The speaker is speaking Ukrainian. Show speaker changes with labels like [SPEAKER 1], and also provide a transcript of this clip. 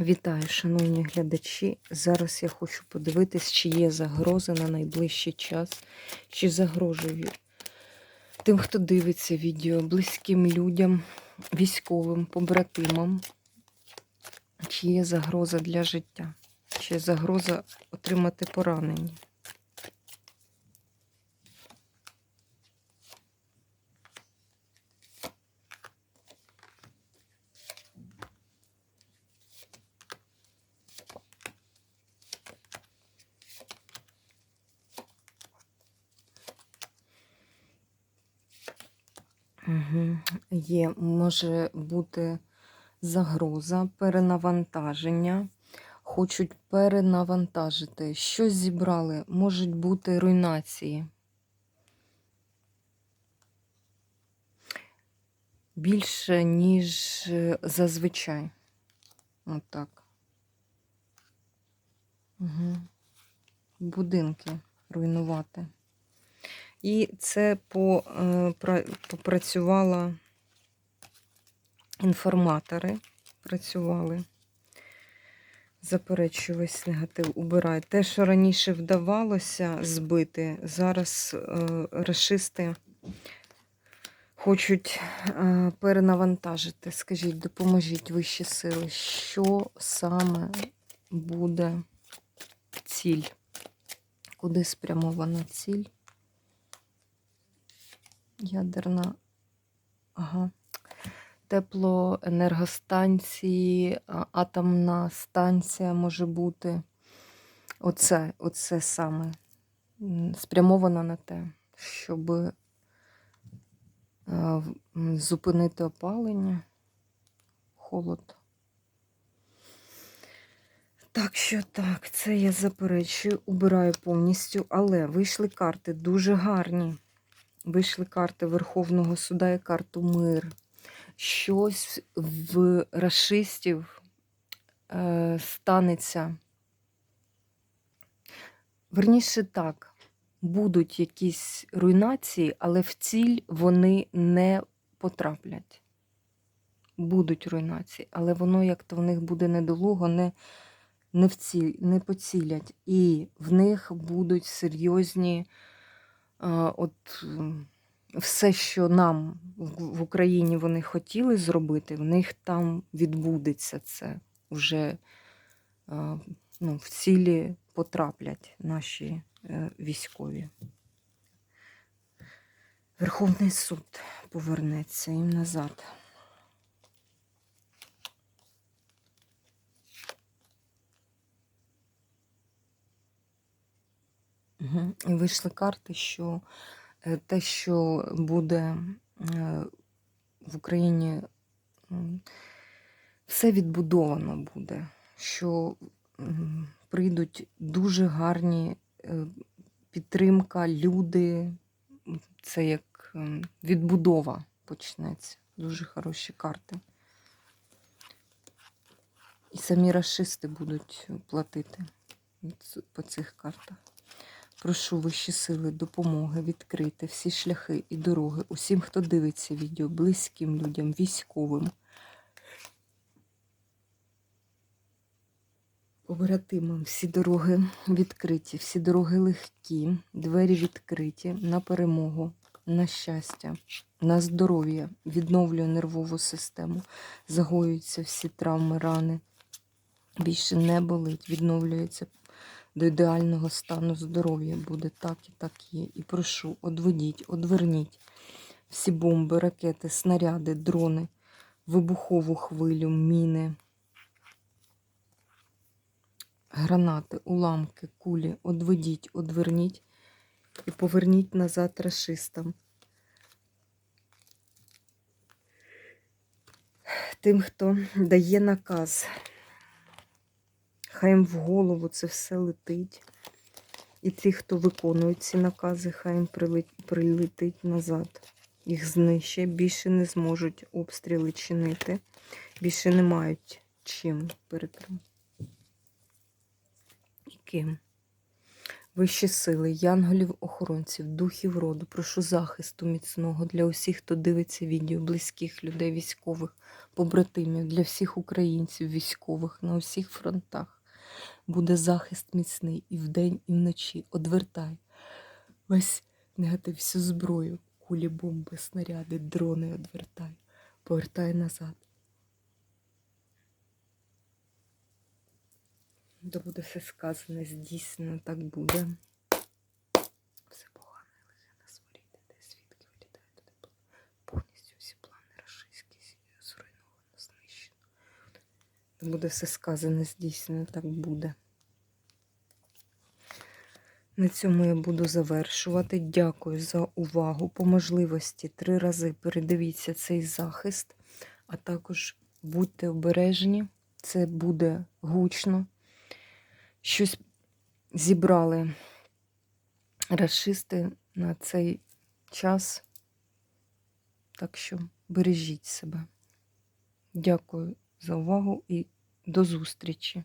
[SPEAKER 1] Вітаю, шановні глядачі. Зараз я хочу подивитись, чи є загроза на найближчий час, чи загрожує тим, хто дивиться відео, близьким людям, військовим, побратимам, чи є загроза для життя, чи є загроза отримати поранення. Угу. Є, може бути загроза, перенавантаження. Хочуть перенавантажити. Щось зібрали, можуть бути руйнації. Більше, ніж е, зазвичай. Отак. Угу. Будинки руйнувати. І це е, пра- попрацювала інформатори, працювали. Заперечую весь негатив, убирай. Те, що раніше вдавалося збити, зараз е, расисти хочуть е, перенавантажити. Скажіть, допоможіть вищі сили, що саме буде ціль? Куди спрямована ціль? Ядерна. Ага. Теплоенергостанції, атомна станція може бути. Оце, оце саме спрямовано на те, щоб е, зупинити опалення, холод. Так що так, це я заперечую, убираю повністю, але вийшли карти дуже гарні. Вийшли карти Верховного суда і карту мир. Щось в расистів е, станеться. Верніше так, будуть якісь руйнації, але в ціль вони не потраплять. Будуть руйнації, але воно як-то в них буде недолуго, не, не, в ціль, не поцілять. І в них будуть серйозні. От все, що нам в Україні вони хотіли зробити, в них там відбудеться це вже ну, в цілі потраплять наші е, військові. Верховний суд повернеться їм назад. І вийшли карти, що е, те, що буде е, в Україні, все відбудовано буде, що прийдуть дуже гарні е, підтримка, люди. Це як ем, відбудова почнеться. Дуже хороші карти. І самі расисти будуть платити по цих картах. Прошу вищі сили, допомоги відкрити всі шляхи і дороги усім, хто дивиться відео, близьким людям, військовим, побратимам. Всі дороги відкриті, всі дороги легкі, двері відкриті на перемогу, на щастя, на здоров'я, відновлює нервову систему, загоюються всі травми, рани. Більше не болить, відновлюється до ідеального стану здоров'я буде так і так є. І прошу, одведіть, одверніть всі бомби, ракети, снаряди, дрони, вибухову хвилю, міни, гранати, уламки, кулі. Одведіть, одверніть і поверніть назад расистам. Тим, хто дає наказ. Хай їм в голову це все летить. І ті, хто виконують ці накази, хай їм прилетить назад. Їх знищать, більше не зможуть обстріли чинити, більше не мають чим перекрити. І ким. Вищі сили, янголів-охоронців, духів роду, прошу захисту міцного для усіх, хто дивиться відео, близьких людей, військових, побратимів, для всіх українців, військових на усіх фронтах. Буде захист міцний і вдень, і вночі. Одвертай весь негатив, всю зброю, кулі, бомби, снаряди, дрони одвертай, повертай назад. Да буде все сказане, здійснено, так буде. Буде все сказане, здійснено, так буде. На цьому я буду завершувати. Дякую за увагу. По можливості три рази передивіться цей захист, а також будьте обережні, це буде гучно. Щось зібрали расисти на цей час. Так що бережіть себе. Дякую за увагу і до зустрічі!